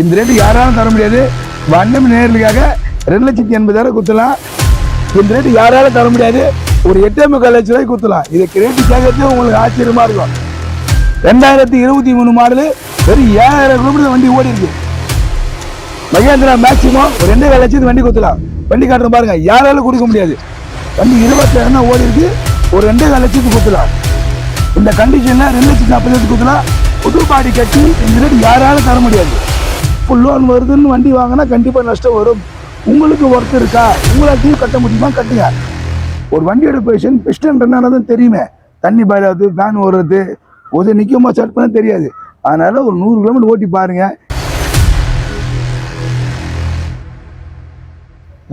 இந்த ரேட்டு யாராலும் தர முடியாது. வண்ணம் நேர்களுக்காக ரெண்டு லட்சத்தி எண்பதாயிரம் குத்தலாம். இந்த ரேட்டு யாராலும் தர முடியாது. ஒரு எட்டே முக்கால் லட்ச ரூபாய்க்கு குத்தலாம். இதுக்கு ரேட்டு கேட்கறது உங்களுக்கு ஆச்சரியமா இருக்கும். ரெண்டாயிரத்தி இருபத்தி மூணு மாடலு வெறும் ஏழாயிரம் கிலோமீட்டர் வண்டி ஓடி இருக்கு. மகேந்திரா மேக்சிமம் ஒரு ரெண்டே கால் லட்சத்துக்கு வண்டி குத்தலாம். வண்டி காட்டுற பாருங்க யாராலும் கொடுக்க முடியாது. வண்டி இருபத்தாயிரம் தான் ஓடி இருக்கு. ஒரு ரெண்டே கால் லட்சத்துக்கு குத்தலாம். இந்த கண்டிஷன்ல ரெண்டு லட்சத்தி லட்சத்துக்கு குத்தலாம். புது பாடி கட்டி இந்த ரேட்டு யாராலும் தர முடியாது. ஃபுல் லோன் வருதுன்னு வண்டி வாங்கினா கண்டிப்பாக நஷ்டம் வரும். உங்களுக்கு ஒர்க் இருக்கா? உங்களால் உங்களாத்தையும் கட்ட முடியுமா? கட்டுங்க. ஒரு வண்டியோட பொசிஷன் பிஸ்டன் என்னன்னு தெரியுமே. தண்ணி பாயிலாது ஃபேன் ஓடுறது ஒரு நிற்கமா ஸ்டார்ட் பண்ண தெரியாது. அதனால் ஒரு நூறு கிலோமீட்டர் ஓட்டி பாருங்கள்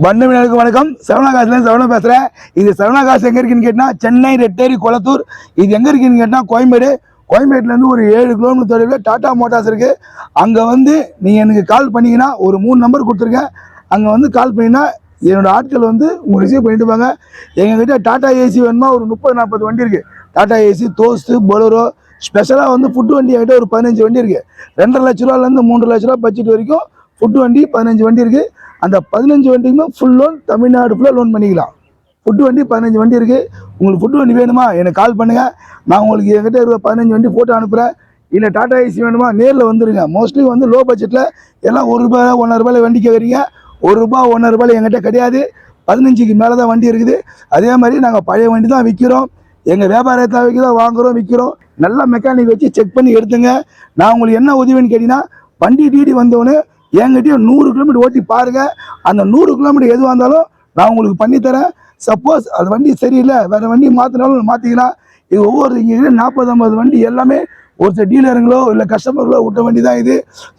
வண்ணமினருக்கு வணக்கம். சரவணாகாசிலேருந்து சரவணா பேசுகிறேன் இது சரவணாகாசு எங்கே இருக்குன்னு கேட்டால் சென்னை ரெட்டேரி கொளத்தூர். இது எங்கே இருக்குன்னு கேட்டால் கோயம்பேடு கோயம்பேட்டிலேருந்து ஒரு ஏழு கிலோமீட்டர் தொலைவில் டாட்டா மோட்டார்ஸ் இருக்குது அங்கே வந்து நீங்கள் எனக்கு கால் பண்ணிங்கன்னா ஒரு மூணு நம்பர் கொடுத்துருக்கேன் அங்கே வந்து கால் பண்ணிங்கன்னா என்னோட ஆட்கள் வந்து உங்கள் ரிசீவ் பண்ணிட்டு எங்ககிட்ட டாடா ஏசி வேணுமா? ஒரு முப்பது நாற்பது வண்டி இருக்குது டாட்டா ஏசி தோஸ்து பொலரோ ஸ்பெஷலாக வந்து ஃபுட்டு வண்டி என்கிட்ட ஒரு பதினஞ்சு வண்டி இருக்குது ரெண்டரை லட்ச ரூபாலேருந்து மூன்று லட்ச ரூபா பட்ஜெட் வரைக்கும் ஃபுட்டு வண்டி பதினஞ்சு வண்டி இருக்குது அந்த பதினஞ்சு வண்டிக்குமே ஃபுல் லோன் தமிழ்நாடு ஃபுல்லாக லோன் பண்ணிக்கலாம். ஃபுட்டு வண்டி பதினஞ்சு வண்டி இருக்குது உங்களுக்கு ஃபுட்டு வண்டி வேணுமா? எனக்கு கால் பண்ணுங்கள் நான் உங்களுக்கு என்கிட்ட இருக்க பதினஞ்சு வண்டி ஃபோட்டோ அனுப்புகிறேன் இல்லை டாடா ஏசி வேணுமா? நேரில் வந்துருங்க. மோஸ்ட்லி வந்து லோ பட்ஜெட்டில் எல்லாம் ஒரு ரூபாய் ஒன்றரை ரூபாயில் வண்டி கேட்குறீங்க ஒரு ரூபாய் ஒன்றரை ரூபாயில் எங்கிட்ட கிடையாது. பதினஞ்சுக்கு மேலே தான் வண்டி இருக்குது. அதே மாதிரி நாங்கள் பழைய வண்டி தான் விற்கிறோம் எங்கள் வியாபாரத்தை வைக்க தான் வாங்குகிறோம் விற்கிறோம் நல்ல மெக்கானிக் வச்சு செக் பண்ணி எடுத்துங்க. நான் உங்களுக்கு என்ன உதவின்னு கேட்டிங்கன்னா வண்டி டிடி வந்தோடனே என்கிட்டயும் நூறு கிலோமீட்டர் ஓட்டி பாருங்கள் அந்த நூறு கிலோமீட்டர் எதுவாக இருந்தாலும் நான் உங்களுக்கு பண்ணித்தரேன். சப்போஸ் அது வண்டி சரியில்லை வேறு வண்டி மாற்றினாலும் மாற்றிக்கலாம் இது ஒவ்வொரு இங்கே நாற்பது ஐம்பது வண்டி எல்லாமே ஒரு சில டீலருங்களோ இல்லை கஸ்டமர்களோ விட்ட வண்டி தான் இது.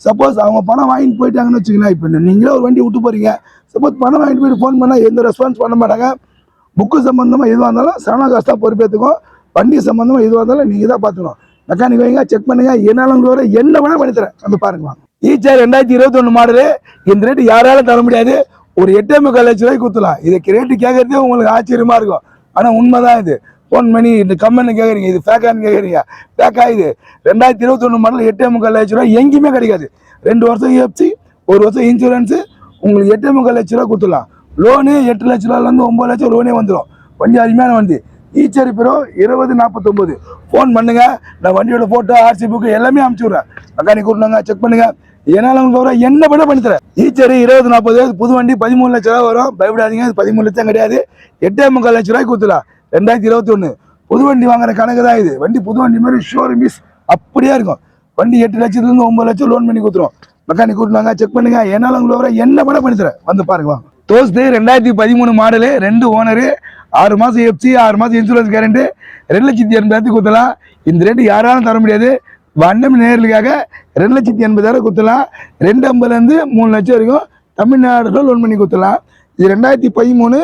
சப்போஸ் அவங்க பணம் வாங்கிட்டு போயிட்டாங்கன்னு வச்சுக்கலாம் இப்போ நீங்களே ஒரு வண்டி விட்டு போகிறீங்க சப்போஸ் பணம் வாங்கிட்டு போயிட்டு ஃபோன் பண்ணால் எந்த ரெஸ்பான்ஸ் பண்ண மாட்டாங்க. புக்கு சம்மந்தமாக எதுவாக இருந்தாலும் சரணாகாசு தான் பொறுப்பேற்றுக்கும் வண்டி சம்மந்தமாக எதுவாக இருந்தாலும் நீங்கள் தான் பார்த்துக்கணும். மெக்கானிக் வைங்க செக் பண்ணுங்க என்னாலும் உங்களோட என்ன வேணால் பண்ணித்தரேன் வந்து பாருங்க ஈச்சர் ரெண்டாயிரத்தி இருபத்தொன்று மாடலு இந்த ரேட்டு யாராலும் தர முடியாது. ஒரு எட்டே முக்கால் லட்ச ரூபாய்க்கு குத்தலாம் இதை ரேட்டு கேட்கறதே உங்களுக்கு ஆச்சரியமா இருக்கும். ஆனால் உண்மைதான் இது. ஃபோன் பண்ணி இந்த கம்மன்னு கேட்குறீங்க இது ஃபேக்கான்னு கேட்குறீங்க ஃபேக்கா இது. ரெண்டாயிரத்தி இருபத்தொன்று மாடல் எட்டே முக்கால் லட்ச ரூபாய் எங்கேயுமே கிடைக்காது. ரெண்டு வருஷம் EFC ஒரு வருஷம் இன்சூரன்ஸு உங்களுக்கு எட்டே முக்கால் லட்ச ரூபா கொடுத்துடலாம் லோனு எட்டு லட்ச ரூபாலேருந்து ஒம்பது லட்சம் லோனே வந்துடும் வண்டி அருமையான வண்டி. ஈச்சரி பிறோ இருபது நாற்பத்தொம்போது ஃபோன் பண்ணுங்க நான் வண்டியோட ஃபோட்டோ ஆர்சி புக்கு எல்லாமே அனுப்பிச்சி விட்றேன் மெக்கானிக் கூட்டினாங்க செக் பண்ணுங்க என்னால் உங்களுக்கு வர என்ன பண்ண பண்ணித்தரேன் ஈச்சரி இருபது நாற்பது புது வண்டி பதிமூணு லட்ச ரூபா வரும். பயப்படாதீங்க அது பதிமூணு லட்சம் கிடையாது. எட்டே முக்கால் லட்ச ரூபாய்க்கு கொடுத்துலாம் ரெண்டாயிரத்தி இருபத்தி ஒன்று புது வண்டி வாங்குற கணக்கு தான் இது. வண்டி புது வண்டி மாதிரி ஷோர் மிஸ் அப்படியே இருக்கும். வண்டி எட்டு லட்சத்துலேருந்து ஒம்பது லட்சம் லோன் பண்ணி கொடுத்துரும். மெக்கானிக் கூட்டினாங்க செக் பண்ணுங்க. என்னால் உங்களுக்கு வர என்ன பண்ண பண்ணித்தரேன் வந்து பாருங்க வாங்க. தோஸ்து ரெண்டாயிரத்தி பதிமூணு மாடலு ரெண்டு ஓனரு ஆறு மாதம் எஃப்சி ஆறு மாதம் இன்சூரன்ஸ் கேரண்ட்டு ரெண்டு லட்சத்தி எண்பதாயிரத்துக்கு குத்தலாம். இந்த ரேட்டு யாராலும் தர முடியாது. வண்டம் நேர்களுக்காக ரெண்டு லட்சத்தி எண்பதாயிரம் குத்தலாம். ரெண்டு ஐம்பதுலேருந்து மூணு லட்சம் வரைக்கும் தமிழ்நாடுல லோன் பண்ணி குத்தலாம். இது ரெண்டாயிரத்தி பதிமூணு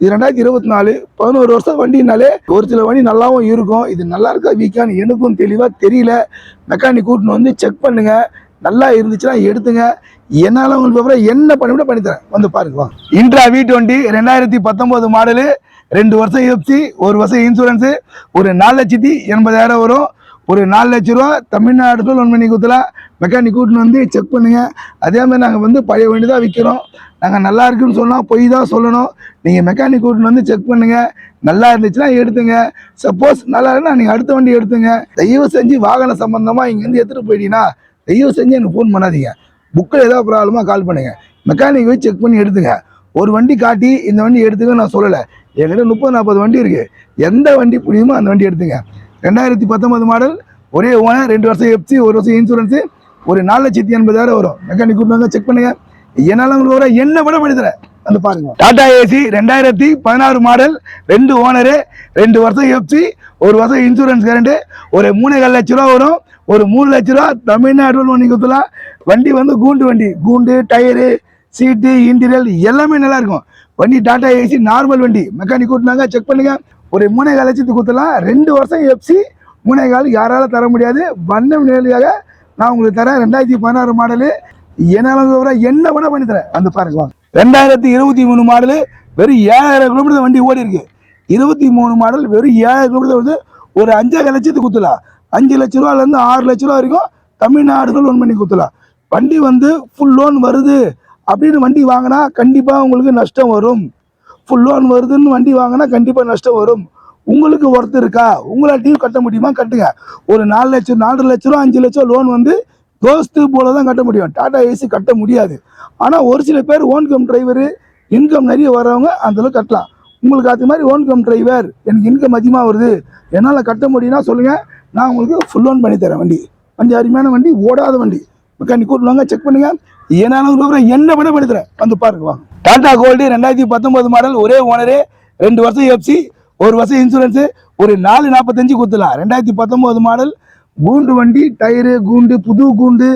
இது ரெண்டாயிரத்தி இருபத்தி நாலு பதினோரு வருஷம் வண்டினாலே ஒரு சில வண்டி நல்லாவும் இருக்கும். இது நல்லா இருக்கா வீக்கான்னு எனக்கும் தெளிவாக தெரியல. மெக்கானிக் கூட்டின்னு வந்து செக் பண்ணுங்கள் நல்லா இருந்துச்சுன்னா எடுத்துங்க. என்னால் உங்களுக்கு அப்புறம் என்ன பண்ணி பண்ணித்தரேன் வந்து பாருங்க வாங்க இன்ட்ரா வி டுவெண்ட்டி ரெண்டாயிரத்தி பத்தொம்போது மாடலு ரெண்டு வருஷம் எஃப்சி ஒரு வருஷம் இன்சூரன்ஸு ஒரு நாலு லட்சத்தி எண்பதாயிரம் வரும். ஒரு நாலு லட்ச ரூபா தமிழ்நாடு லோன் பண்ணி கொடுத்தலாம் மெக்கானிக் கூட்டின்னு வந்து செக் பண்ணுங்கள் அதே மாதிரி நாங்கள் வந்து பழைய வண்டி தான் விற்கிறோம் நாங்கள் நல்லா இருக்குன்னு சொன்னால் பொய் தான் சொல்லணும். நீங்கள் மெக்கானிக் கூட்டின்னு வந்து செக் பண்ணுங்கள் நல்லா இருந்துச்சுன்னா எடுத்துங்க. சப்போஸ் நல்லா இருந்தால் நீங்கள் அடுத்த வண்டி எடுத்துங்க. தயவு செஞ்சு வாகன சம்பந்தமாக இங்கேருந்து எடுத்துகிட்டு போயிட்டீங்கன்னா தயவு செஞ்சு எனக்கு ஃபோன் பண்ணாதீங்க. புக்கில் ஏதாவது ப்ராப்ளமாக கால் பண்ணுங்கள் மெக்கானிக் போய் செக் பண்ணி எடுத்துங்க. ஒரு வண்டி காட்டி இந்த வண்டி எடுத்துக்க நான் சொல்லலை. என்கிட்ட முப்பது நாற்பது வண்டி இருக்குது எந்த வண்டி புரியுமோ அந்த வண்டி எடுத்துங்க. ரெண்டாயிரத்தி பத்தொம்பது மாடல் ஒரே ஓனர் ரெண்டு வருஷம் எஃப்சி ஒரு வருஷம் இன்சூரன்ஸு ஒரு நாலு லட்சத்தி எண்பதாயிரம் வரும். மெக்கானிக் கூப்பிட்டு செக் பண்ணுங்கள் என்னால் உங்களுக்கு வர என்ன விட பண்ணி அந்த வந்து பாருங்க. டாடா ஏசி ரெண்டாயிரத்தி பதினாறு மாடல் ரெண்டு ஓனரு ரெண்டு வருஷம் எஃப்சி ஒரு வருஷம் இன்சூரன்ஸ் கரண்ட்டு ஒரு மூணு லட்ச ரூபா வரும். ஒரு மூணு லட்ச ரூபா தமிழ்நாடு வண்டி கொடுத்துலாம் வண்டி வந்து கூண்டு வண்டி கூண்டு டயரு சீட்டு இன்டீரியல் எல்லாமே நல்லா இருக்கும். வண்டி டாடா ஏசி நார்மல் வண்டி. மெக்கானிக் கூட்டினாங்க செக் பண்ணுங்க. ஒரு மூணே கால் லட்சத்துக்கு கொடுத்துலாம் ரெண்டு வருஷம் எஃப்சி மூணே கால் யாரால தர முடியாது. வண்ண நிலையாக நான் உங்களுக்கு தரேன். ரெண்டாயிரத்தி பதினாறு மாடலு என்னால் என்ன வேணா பண்ணி தரேன். வந்து பாருங்க ரெண்டாயிரத்தி இருபத்தி மூணு மாடலு வெறும் ஏழாயிரம் கிலோமீட்டர் வண்டி ஓடி இருக்கு இருபத்தி மூணு மாடல் வெறும் ஏழாயிரம் கிலோமீட்டர் வந்து ஒரு அஞ்சாயிரம் லட்சத்துக்கு குத்தலாம் அஞ்சு லட்ச ரூபாலேருந்து ஆறு லட்ச ரூபா வரைக்கும் தமிழ்நாடுகள் லோன் பண்ணி கொடுத்துலாம் வண்டி வந்து ஃபுல் லோன் வருது. அப்படின்னு வண்டி வாங்கினா கண்டிப்பாக உங்களுக்கு நஷ்டம் வரும். ஃபுல் லோன் வருதுன்னு வண்டி வாங்கினா கண்டிப்பாக நஷ்டம் வரும். உங்களுக்கு ஒர்த்து இருக்கா? உங்களால் டியூ கட்ட முடியுமா? கட்டுங்க. ஒரு நாலு லட்சம் நாலரை லட்ச ரூபா அஞ்சு லட்சம் லோன் வந்து தோஸ்து போல தான் கட்ட முடியும். டாடா ஏசி கட்ட முடியாது. ஆனால் ஒரு சில பேர் ஓன் கம் டிரைவரு இன்கம் நிறைய வரவங்க அந்தளவுக்கு கட்டலாம். உங்களுக்கு அது மாதிரி ஓன் கம் டிரைவர் எனக்கு இன்கம் அதிகமாக வருது. என்னால் கட்ட முடியும்னா சொல்லுங்கள் நான் உங்களுக்கு ஃபுல் லோன் பண்ணி தரேன் வண்டி. வண்டி அருமையான வண்டி ஓடாத வண்டி. மெக்கானிக் கூட்டுவாங்க செக் பண்ணுங்க. ஏனாலும் என்ன பண்ண பண்ணி தரேன் வந்து பாருங்க வாங்க. டாடா கோல்டு ரெண்டாயிரத்தி பத்தொன்பது மாடல் ஒரே ஓனரே ரெண்டு வருஷம் எஃப்சி ஒரு வருஷம் இன்சூரன்ஸு ஒரு நாலு நாற்பத்தஞ்சு கொடுத்துலாம் ரெண்டாயிரத்தி பத்தொம்போது மாடல் கூண்டு வண்டி டயரு கூண்டு புது கூண்டு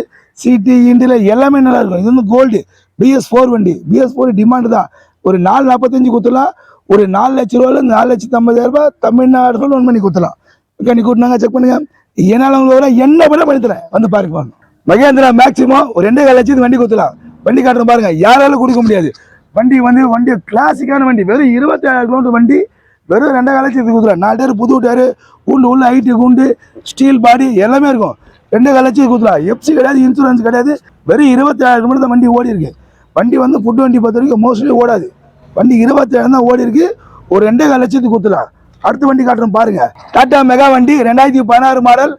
சீட்டு இண்டில் எல்லாமே நல்லா இருக்கும். இது வந்து கோல்டு பிஎஸ் ஃபோர் வண்டி. பிஎஸ் ஃபோர் டிமாண்டு தான். ஒரு நாலு நாற்பத்தஞ்சு கொடுத்துலாம் ஒரு நாலு லட்ச ரூபாயில நாலு லட்சத்தி ஐம்பதாயிரரூபா ரூபாய் தமிழ்நாடு லோன் பண்ணி கொடுத்துலாம் கண்ணி கூட்டினாங்க செக் பண்ணுங்க. என்னால் உங்களை என்ன பண்ண பண்ணித்தரேன் வந்து பாருங்க வாங்க. மகேந்திரா மேக்சிமம் ஒரு ரெண்டே கால் லட்சத்துக்கு வண்டி கொடுத்துலாம் வண்டி காட்டுற பாருங்க யாராலும் கொடுக்க முடியாது. வண்டி வந்து வண்டி கிளாசிக்கான வண்டி. வெறும் இருபத்தி ஏழாயிரம் கிலோமீட்டர் வண்டி வெறும் ரெண்டே கால் லட்சத்துக்கு கொடுத்துலாம் நாலு டேர் புது டேர் கூண்டு உள்ள ஐடி கூண்டு ஸ்டீல் பாடி எல்லாமே இருக்கும். ரெண்டே கால் லட்சத்துக்கு கொடுத்துலாம் எஃப்சி கிடையாது இன்சூரன்ஸ் கிடையாது. வெறும் இருபத்தி ஏழாயிரம் கிலோமீட்டர் தான் வண்டி ஓடி இருக்கு. வண்டி வந்து ஃபுட் வண்டி பொறுத்த வரைக்கும் மோஸ்ட்லி ஓடாது. வண்டி இருபத்தி ஏழு தான் ஓடி இருக்கு. ஒரு ரெண்டே கால் லட்சத்துக்கு கொடுத்துலாம் அடுத்த வண்டி காட்டுறோம் பாருங்க. டாடா மெகா வண்டி ரெண்டாயிரத்தி பதினாறு மாடல்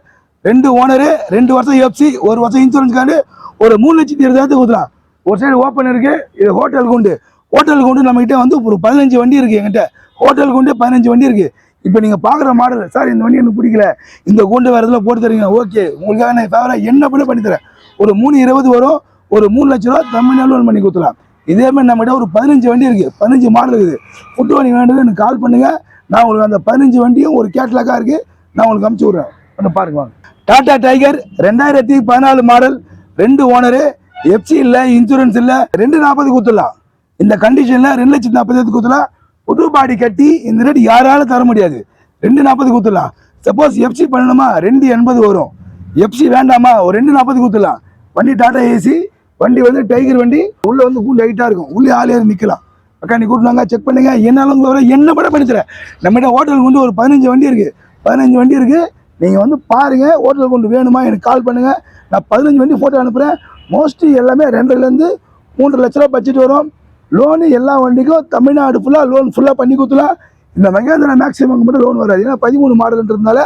ரெண்டு ஓனரு ரெண்டு வருஷம் எஃப்சி ஒரு வருஷம் இன்சூரன்ஸ் கார்டு ஒரு மூணு லட்சத்தி இருபதாயிரத்துக்கு ஊற்றலாம் ஒரு சைடு ஓப்பன் இருக்கு இது ஹோட்டல் குண்டு. ஹோட்டல் குண்டு நம்மகிட்ட வந்து ஒரு பதினஞ்சு வண்டி இருக்கு எங்கிட்ட ஹோட்டல் குண்டு பதினஞ்சு வண்டி இருக்கு. இப்போ நீங்கள் பார்க்குற மாடல் சார் இந்த வண்டி எனக்கு பிடிக்கல. இந்த குண்டு வேறு இதில் போட்டு தரீங்க ஓகே உங்களுக்காக நான் ஃபேவராக என்ன பண்ணி பண்ணித்தரேன் ஒரு மூணு இருபது வரும் ஒரு மூணு லட்ச ரூபா தமிழ்நாடு லோன் பண்ணி கொடுத்துலாம் இதே மாதிரி நம்மகிட்ட ஒரு பதினஞ்சு வண்டி இருக்குது பதினஞ்சு மாடல் இருக்குது. ஃபுட்டு வண்டி வேண்டியது எனக்கு கால் பண்ணுங்கள் நான் உங்களுக்கு அந்த பதினஞ்சு வண்டியும் ஒரு கேட்லாக்காக இருக்குது நான் உங்களுக்கு அமுச்சு விட்றேன். வந்து பாருங்க வாங்க. டாடா டைகர் ரெண்டாயிரத்தி பதினாலு மாடல் ரெண்டு ஓனரு எஃப்சி இல்லை இன்சூரன்ஸ் இல்லை ரெண்டு நாற்பது கொடுத்துடலாம் இந்த கண்டிஷனில் ரெண்டு லட்சத்தி நாற்பது கொடுத்துடலாம் புது பாடி கட்டி இந்த ரேட் யாராலும் தர முடியாது. ரெண்டு நாற்பது கொடுத்துடலாம் சப்போஸ் எஃப்சி பண்ணணுமா? ரெண்டு எண்பது வரும். எஃப்சி வேண்டாமா? ஒரு ரெண்டு நாற்பது கொடுத்துடலாம் வண்டி டாடா ஏசி வண்டி வந்து டைகர் வண்டி உள்ளே வந்து கூண்டு ஹைட்டாக இருக்கும். உள்ளே ஆள் ஏறி நிற்கலாம் அக்கா நீ கூட்டினாங்க செக் பண்ணுங்க. என்னாலும் உங்களை என்ன படம் பண்ணித்தரேன் நம்மகிட்ட ஹோட்டலுக்கு வந்து ஒரு பதினஞ்சு வண்டி இருக்குது பதினஞ்சு வண்டி இருக்குது நீங்கள் வந்து பாருங்கள் ஹோட்டலுக்கு கொண்டு வேணுமா எனக்கு கால் பண்ணுங்கள் நான் பதினஞ்சு வண்டி ஃபோட்டோ அனுப்புகிறேன் மோஸ்ட்லி எல்லாமே ரெண்டுலேருந்து மூன்று லட்ச ரூபா பட்ஜெட் வரும். லோனு எல்லா வண்டிக்கும் தமிழ்நாடு ஃபுல்லாக லோன் ஃபுல்லாக பண்ணி கொடுத்துலாம் இந்த மகேந்திரா மேக்ஸிமம் மட்டும் லோன் வராது. ஏன்னா பதிமூணு மாடல்ன்றதுனால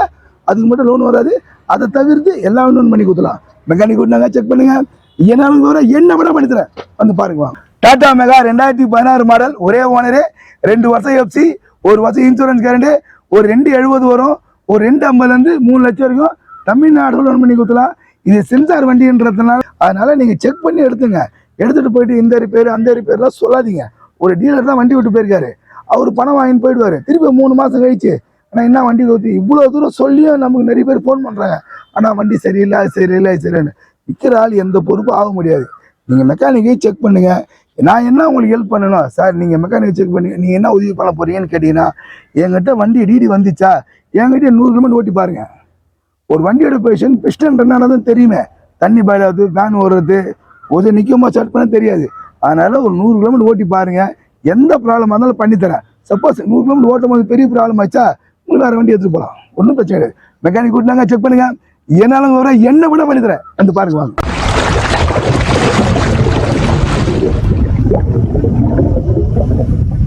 அதுக்கு மட்டும் லோன் வராது. அதை தவிர்த்து எல்லா லோன் பண்ணி கொடுத்துலாம் மெக்கானிக் கூட்டினாங்க செக் பண்ணுங்கள் என்னாலும் வர என்ன விட பண்ணி தரேன் வந்து பாருங்க வாங்க. டாடா மெகா ரெண்டாயிரத்தி பதினாறு மாடல் ஒரே ஓனரு ரெண்டு வருஷம் எஃப்சி ஒரு வருஷம் இன்சூரன்ஸ் கேரண்டு ஒரு ரெண்டு எழுபது வரும் ஒரு ரெண்டு ஐம்பதுலேருந்து மூணு லட்சம் வரைக்கும் தமிழ்நாடு லோன் பண்ணி கொடுக்கலாம் இது சென்சார் வண்டின்றதுனால அதனால் நீங்கள் செக் பண்ணி எடுத்துங்க. எடுத்துகிட்டு போயிட்டு இந்த ரிப்பேர் அந்த ரிப்பேர்லாம் சொல்லாதீங்க. ஒரு டீலர் தான் வண்டி விட்டு போயிருக்காரு. அவர் பணம் வாங்கிட்டு போயிடுவார். திருப்பி மூணு மாதம் கழிச்சு ஆனால் என்ன வண்டி ஊற்றி இவ்வளோ தூரம் சொல்லியும் நமக்கு நிறைய பேர் ஃபோன் பண்ணுறாங்க ஆனால் வண்டி சரியில்லை சரியில்லை அது சரியில்லைன்னு. விற்கிற ஆள் எந்த பொறுப்பும் ஆக முடியாது. நீங்கள் மெக்கானிக்கையும் செக் பண்ணுங்கள் நான் என்ன உங்களுக்கு ஹெல்ப் பண்ணணும் சார் நீங்கள் மெக்கானிக் செக் பண்ணி நீங்கள் என்ன உதவி பண்ண போறீங்கன்னு கேட்டிங்கன்னா என்கிட்ட வண்டி டிடி வந்துச்சா? என்கிட்ட நூறு கிலோமீட்டர் ஓட்டி பாருங்க. ஒரு வண்டியோட பொசிஷன் பிஸ்டன் தான் தெரியுமே. தண்ணி பாயாது ஃபேன் ஓடுறது ஒரு நிற்கமா ஸ்டார்ட் பண்ண தெரியாது. அதனால ஒரு நூறு கிலோமீட்டர் ஓட்டி பாருங்க. எந்த ப்ராப்ளமாக இருந்தாலும் பண்ணித்தரேன். சப்போஸ் நூறு கிலோமீட்டர் ஓட்டும் போது பெரிய ப்ராப்ளம் ஆச்சா? உங்களுக்கு வேறு வண்டி எடுத்துகிட்டு போகலாம். ஒன்றும் பிரச்சனை கிடையாது. மெக்கானிக் கூட்டினாங்க செக் பண்ணுங்க. என்னாலும் வர என்ன கூட பண்ணித்தரேன். வந்து பாருங்க வாங்க. Thank you.